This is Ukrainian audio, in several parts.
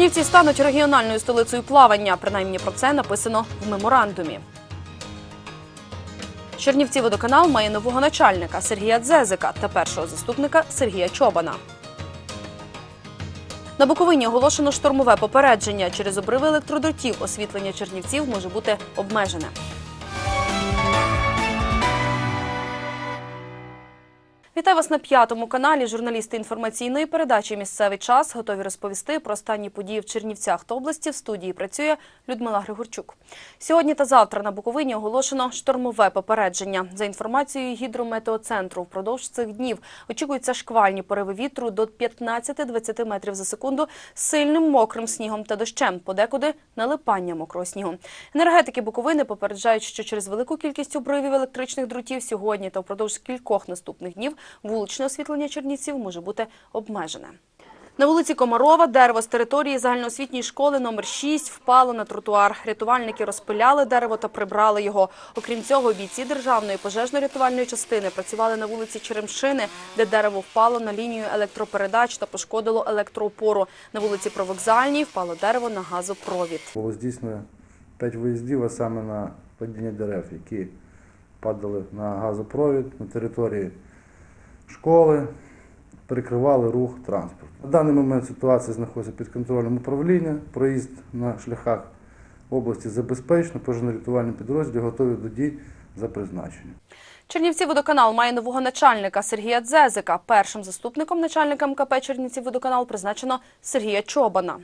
Чернівці стануть регіональною столицею плавання. Принаймні про це написано в меморандумі. Чернівці водоканал має нового начальника Сергія Дзезика та першого заступника Сергія Чобана. На Буковині оголошено штормове попередження. Через обриви електродротів освітлення Чернівців може бути обмежене. Вітаю вас на п'ятому каналі. Журналісти інформаційної передачі Місцевий час готові розповісти про останні події в Чернівцях та області. В студії працює Людмила Григорчук. Сьогодні та завтра на Буковині оголошено штормове попередження. За інформацією гідрометеоцентру, впродовж цих днів очікуються шквальні пориви вітру до 15-20 метрів за секунду з сильним мокрим снігом та дощем, подекуди налипання мокрого снігу. Енергетики Буковини попереджають, що через велику кількість обривів електричних дротів сьогодні та впродовж кількох наступних днів вуличне освітлення Чернівців може бути обмежене. На вулиці Комарова дерево з території загальноосвітньої школи номер 6 впало на тротуар. Рятувальники розпиляли дерево та прибрали його. Окрім цього, бійці державної пожежно-рятувальної частини працювали на вулиці Черемшини, де дерево впало на лінію електропередач та пошкодило електроопору. На вулиці Провокзальній впало дерево на газопровід. Було здійснено 5 виїздів, а саме на падіння дерев, які падали на газопровід на території школи, перекривали рух транспорту. На даний момент ситуація знаходиться під контролем управління. Проїзд на шляхах області забезпечно, пожежно-рятувальні підрозділи готові до дій за призначенням. Чернівці водоканал має нового начальника Сергія Дзезика. Першим заступником начальника МКП Чернівці водоканал призначено Сергія Чобана.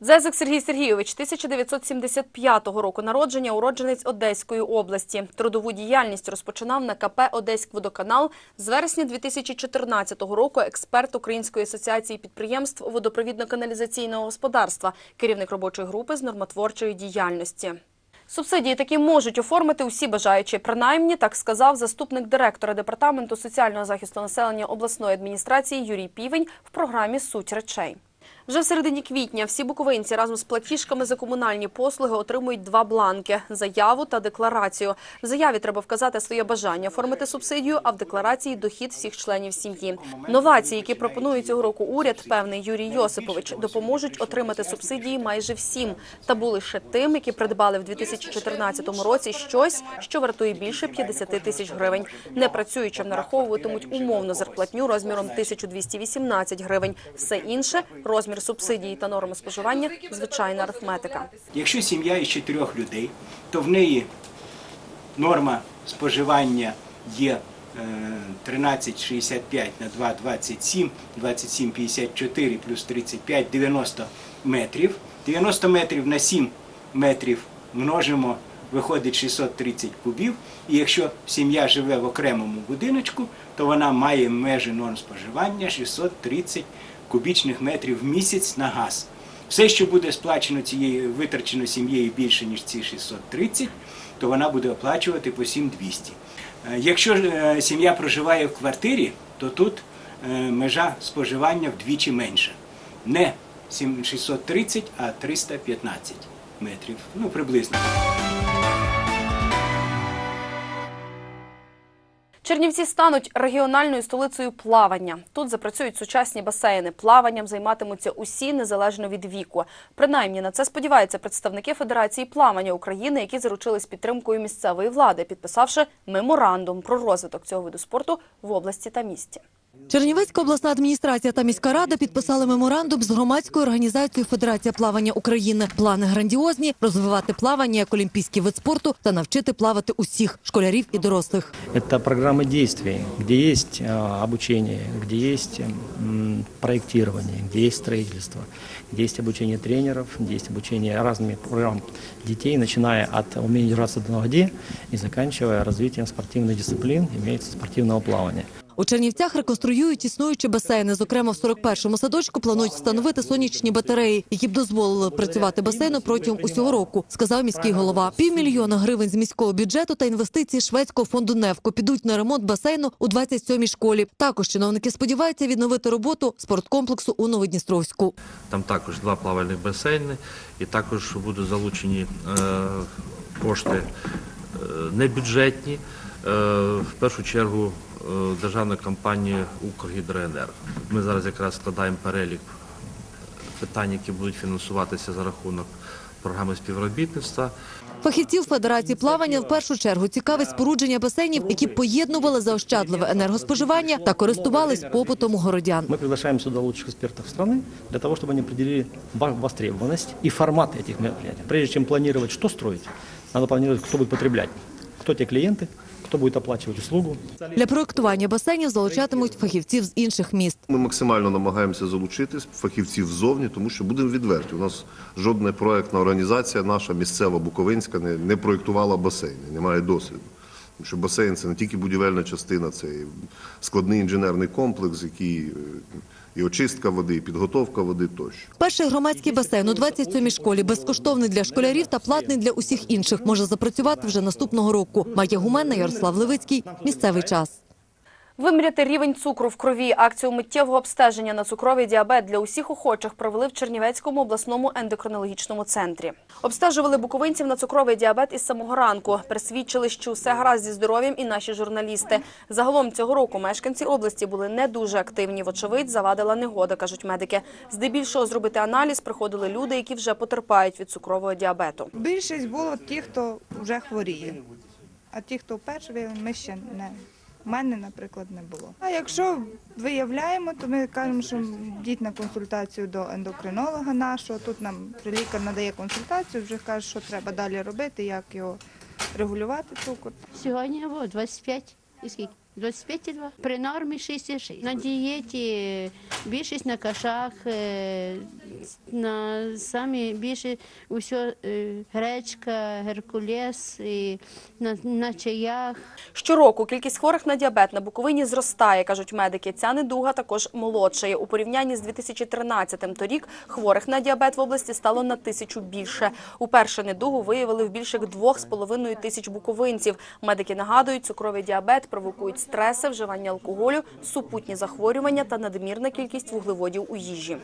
Дзезик Сергій Сергійович 1975 року народження, уродженець Одеської області. Трудову діяльність розпочинав на КП «Одеськводоканал». З вересня 2014 року експерт Української асоціації підприємств водопровідно-каналізаційного господарства, керівник робочої групи з нормотворчої діяльності. Субсидії такі можуть оформити усі бажаючі. Принаймні, так сказав заступник директора департаменту соціального захисту населення обласної адміністрації Юрій Півень в програмі Суть речей. Вже в середині квітня всі буковинці разом з платіжками за комунальні послуги отримують два бланки – заяву та декларацію. В заяві треба вказати своє бажання оформити субсидію, а в декларації – дохід всіх членів сім'ї. Новації, які пропонує цього року уряд, певний Юрій Йосипович, допоможуть отримати субсидії майже всім. Табу лише тим, які придбали в 2014 році щось, що вартує більше 50 тисяч гривень. Непрацюючим нараховуватимуть умовну зарплатню розміром 1218 гривень. Все інше – розмір субсидії та норми споживання – звичайна арифметика. Якщо сім'я із чотирьох людей, то в неї норма споживання є е, 13,65 на 2, 27, 27,54 плюс 35, 90 метрів. 90 метрів на 7 метрів множимо, виходить 630 кубів. І якщо сім'я живе в окремому будиночку, то вона має межі норм споживання 630 кубічних метрів в місяць на газ. Все, що буде сплачено цією витрачено сім'єю більше, ніж ці 630, то вона буде оплачувати по 7200. Е, Якщо е, сім'я проживає в квартирі, то тут е, межа споживання вдвічі менша. Не 7 630, а 315 метрів. Ну, приблизно. Чернівці стануть регіональною столицею плавання. Тут запрацюють сучасні басейни. Плаванням займатимуться усі незалежно від віку. Принаймні на це сподіваються представники Федерації плавання України, які заручились підтримкою місцевої влади, підписавши меморандум про розвиток цього виду спорту в області та місті. Чернівецька обласна адміністрація та міська рада підписали меморандум з громадською організацією Федерація плавання України. Плани грандіозні розвивати плавання як олімпійський вид спорту та навчити плавати усіх школярів і дорослих. Это программа действий, где есть а, обучение, где есть м, проектирование, где есть строительство, где есть обучение тренеров, где есть обучение разными программ детей, начиная от умения держаться на воде и заканчивая развитием спортивных дисциплин, имеется спортивного плавания. У Чернівцях реконструюють існуючі басейни. Зокрема, в 41-му садочку планують встановити сонячні батареї, які б дозволили працювати басейну протягом усього року, сказав міський голова. Півмільйона гривень з міського бюджету та інвестиції шведського фонду «Невко» підуть на ремонт басейну у 27-й школі. Також чиновники сподіваються відновити роботу спорткомплексу у Новодністровську. Там також два плавальних басейни, і також будуть залучені е, кошти е, небюджетні, в першу чергу е, державна компанія «Укргідроенерго». Ми зараз якраз складаємо перелік питань, які будуть фінансуватися за рахунок програми співробітництва. Фахівців Федерації плавання в першу чергу цікавить спорудження басейнів, які поєднували заощадливе енергоспоживання та користувались попитом у городян. Мы приглашаем сюда лучших экспертов страны для того, чтобы они определили ва- востребованность и формат этих мероприятий. Прежде чем планировать, что строить, надо планировать, кто будет потреблять, кто те клиенты, кто будет оплачивать услугу. Для проектування басейнів залучатимуть фахівців з інших міст. Ми максимально намагаємося залучити фахівців ззовні, тому що будемо відверті. У нас жодна проектна організація, наша місцева буковинська, не, не проєктувала басейни, немає досвіду. Що басейн це не тільки будівельна частина, це і складний інженерний комплекс, який е, і очистка води, і підготовка води тощо. Перший громадський басейн у 27-й школі безкоштовний для школярів та платний для усіх інших. Може запрацювати вже наступного року. Майя Гуменна, Ярослав Левицький. Місцевий час. Виміряти рівень цукру в крові. Акцію миттєвого обстеження на цукровий діабет для усіх охочих провели в Чернівецькому обласному ендокринологічному центрі. Обстежували буковинців на цукровий діабет із самого ранку. Присвідчили, що все гаразд зі здоров'ям і наші журналісти. Загалом цього року мешканці області були не дуже активні. Вочевидь, завадила негода, кажуть медики. Здебільшого зробити аналіз приходили люди, які вже потерпають від цукрового діабету. Більшість було ті, хто вже хворіє. А ті, хто виявили, ми ще не. У мене, наприклад, не було. А якщо виявляємо, то ми кажемо, що йдіть на консультацію до ендокринолога нашого. Тут нам лікар надає консультацію, вже каже, що треба далі робити, як його регулювати цукор. Сьогодні було 25 і скільки? 25,2. При нормі 6,6. На дієті більшість на кашах, е, на самі більше усе гречка, геркулес, і на, на чаях. Щороку кількість хворих на діабет на Буковині зростає, кажуть медики. Ця недуга також молодшає. У порівнянні з 2013-м торік хворих на діабет в області стало на тисячу більше. Уперше недугу виявили в більше як двох з половиною тисяч буковинців. Медики нагадують, цукровий діабет провокують стреси, вживання алкоголю, супутні захворювання та надмірна кількість вуглеводів у їжі.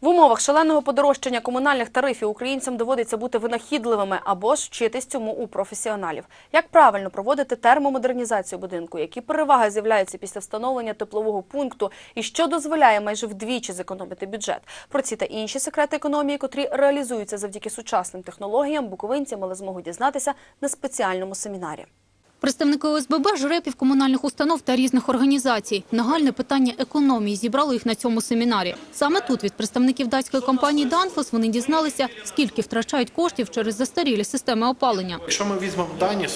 В умовах шаленого подорожчання комунальних тарифів українцям доводиться бути винахідливими або ж вчитись цьому у професіоналів. Як правильно проводити термомодернізацію будинку, які переваги з'являються після встановлення теплового пункту і що дозволяє майже вдвічі зекономити бюджет? Про ці та інші секрети економії, котрі реалізуються завдяки сучасним технологіям, буковинці мали змогу дізнатися на спеціальному семінарі. Представники ОСББ, жрепів, комунальних установ та різних організацій. Нагальне питання економії зібрало їх на цьому семінарі. Саме тут від представників датської компанії «Данфос» вони дізналися, скільки втрачають коштів через застарілі системи опалення. Якщо ми візьмемо дані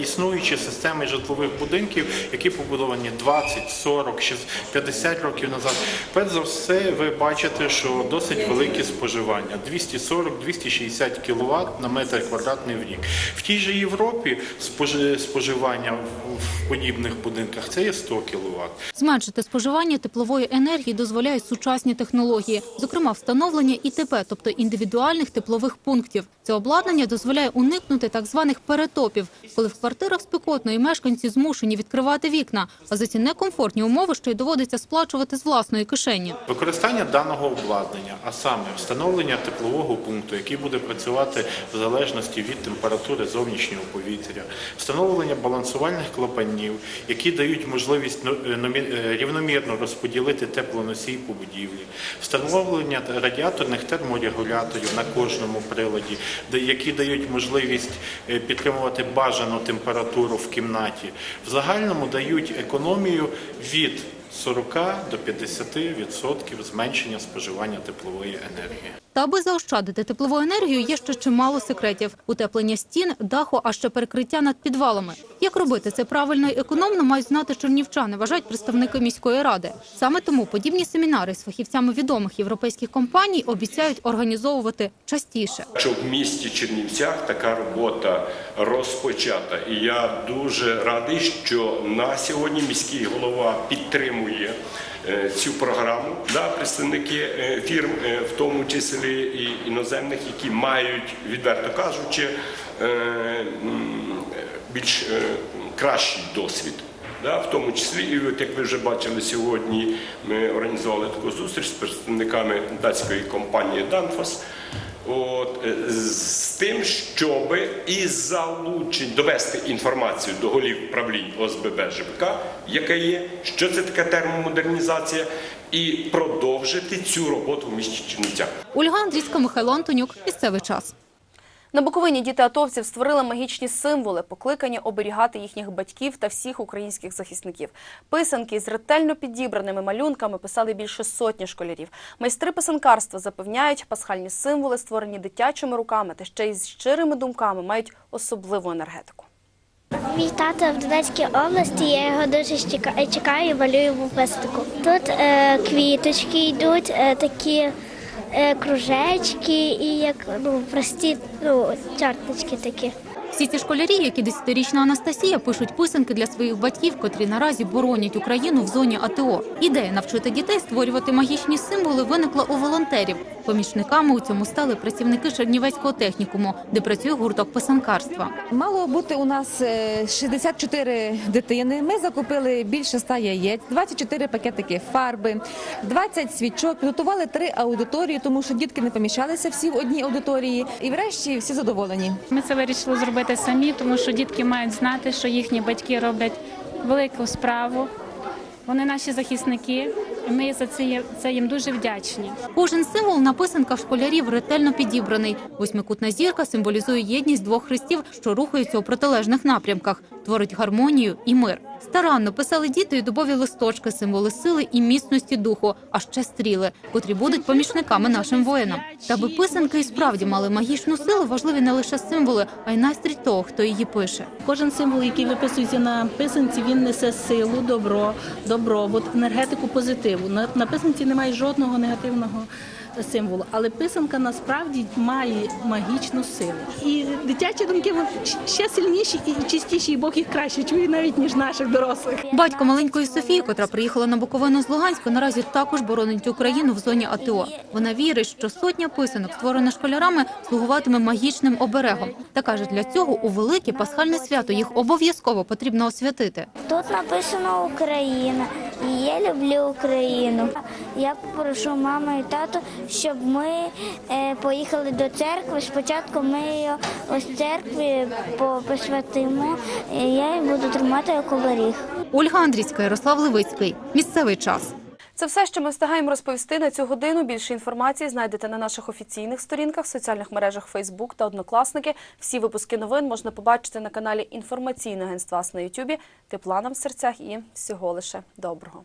існуючі системи житлових будинків, які побудовані 20, 40, 60, 50 років назад, перш за все ви бачите, що досить велике споживання 240-260 кВт на метр квадратний в рік. В тій же Європі спожи- споживання в- подібних будинках це є 100 кВт. Зменшити споживання теплової енергії дозволяють сучасні технології, зокрема встановлення ІТП, тобто індивідуальних теплових пунктів. Це обладнання дозволяє уникнути так званих перетопів, коли в квартирах спекотно і мешканці змушені відкривати вікна, а за ці некомфортні умови ще й доводиться сплачувати з власної кишені. Використання даного обладнання, а саме встановлення теплового пункту, який буде працювати в залежності від температури зовнішнього повітря, встановлення балансувальних клапанів, які дають можливість е, е, рівномірно розподілити теплоносій по будівлі, встановлення радіаторних терморегуляторів на кожному приладі, які дають можливість е, підтримувати бажану температуру в кімнаті, в загальному дають економію від 40 до 50% зменшення споживання теплової енергії. Та аби заощадити теплову енергію, є ще чимало секретів: утеплення стін, даху, а ще перекриття над підвалами. Як робити це правильно і економно, мають знати чернівчани, вважають представники міської ради. Саме тому подібні семінари з фахівцями відомих європейських компаній обіцяють організовувати частіше. що в місті Чернівцях така робота розпочата. І я дуже радий, що на сьогодні міський голова підтримує цю програму. Да, представники е, фірм, е, в тому числі і іноземних, які мають, відверто кажучи, е, більш е, кращий досвід. Да, в тому числі, і от як ви вже бачили сьогодні, ми організували таку зустріч з представниками датської компанії Danfoss. От, е, з тим, щоб і залучень довести інформацію до голів правлінь ОСББ ЖБК, яке є, що це таке термомодернізація, і продовжити цю роботу в місті Чернівцях. Ольга Андрійська, Михайло Антонюк. Місцевий час. На Буковині діти атовців створили магічні символи, покликані оберігати їхніх батьків та всіх українських захисників. Писанки з ретельно підібраними малюнками писали більше сотні школярів. Майстри писанкарства запевняють, пасхальні символи, створені дитячими руками та ще й з щирими думками, мають особливу енергетику. Мій тато в Донецькій області, я його дуже чека- чекаю малюю в пестику. Тут е, квіточки йдуть, е, такі кружечки і як ну, прості ну, чарточки такі. Всі ці школярі, як і десятирічна Анастасія, пишуть писанки для своїх батьків, котрі наразі боронять Україну в зоні АТО. Ідея навчити дітей створювати магічні символи виникла у волонтерів. Помічниками у цьому стали працівники Чернівецького технікуму, де працює гурток писанкарства. Мало бути у нас е, 64 дитини. Ми закупили більше 100 яєць, 24 пакетики фарби, 20 свічок. Підготували три аудиторії, тому що дітки не поміщалися всі в одній аудиторії. І врешті всі задоволені. Ми це вирішили зробити самі, тому що дітки мають знати, що їхні батьки роблять велику справу. Вони наші захисники, ми за це, це їм дуже вдячні. Кожен символ на писанках школярів ретельно підібраний. Восьмикутна зірка символізує єдність двох хрестів, що рухаються у протилежних напрямках, творить гармонію і мир. Старанно писали діти і дубові листочки, символи сили і міцності духу, а ще стріли, котрі будуть помічниками нашим воїнам. Та аби писанки і справді мали магічну силу, важливі не лише символи, а й настрій того, хто її пише. Кожен символ, який виписується на писанці, він несе силу, добро, добробут, енергетику позитиву. На, на писанці немає жодного негативного символу, але писанка насправді має магічну силу. І дитячі думки ще сильніші і чистіші, і Бог їх краще чує навіть ніж наших дорослих. Батько маленької Софії, котра приїхала на Буковину з Луганська, наразі також боронить Україну в зоні АТО. Вона вірить, що сотня писанок, створена школярами, слугуватиме магічним оберегом. Та каже, для цього у велике пасхальне свято їх обов'язково потрібно освятити. Тут написано Україна, я люблю Україну. Я попрошу маму і тату, щоб ми е, поїхали до церкви. Спочатку ми її ось церкві посвятимо. Я її буду тримати як оберіг. Ольга Андрійська, Ярослав Левицький. Місцевий час. Це все, що ми встигаємо розповісти на цю годину. Більше інформації знайдете на наших офіційних сторінках, соціальних мережах Facebook та Однокласники. Всі випуски новин можна побачити на каналі інформаційного агентства на Ютубі. Тепла нам в серцях і всього лише доброго.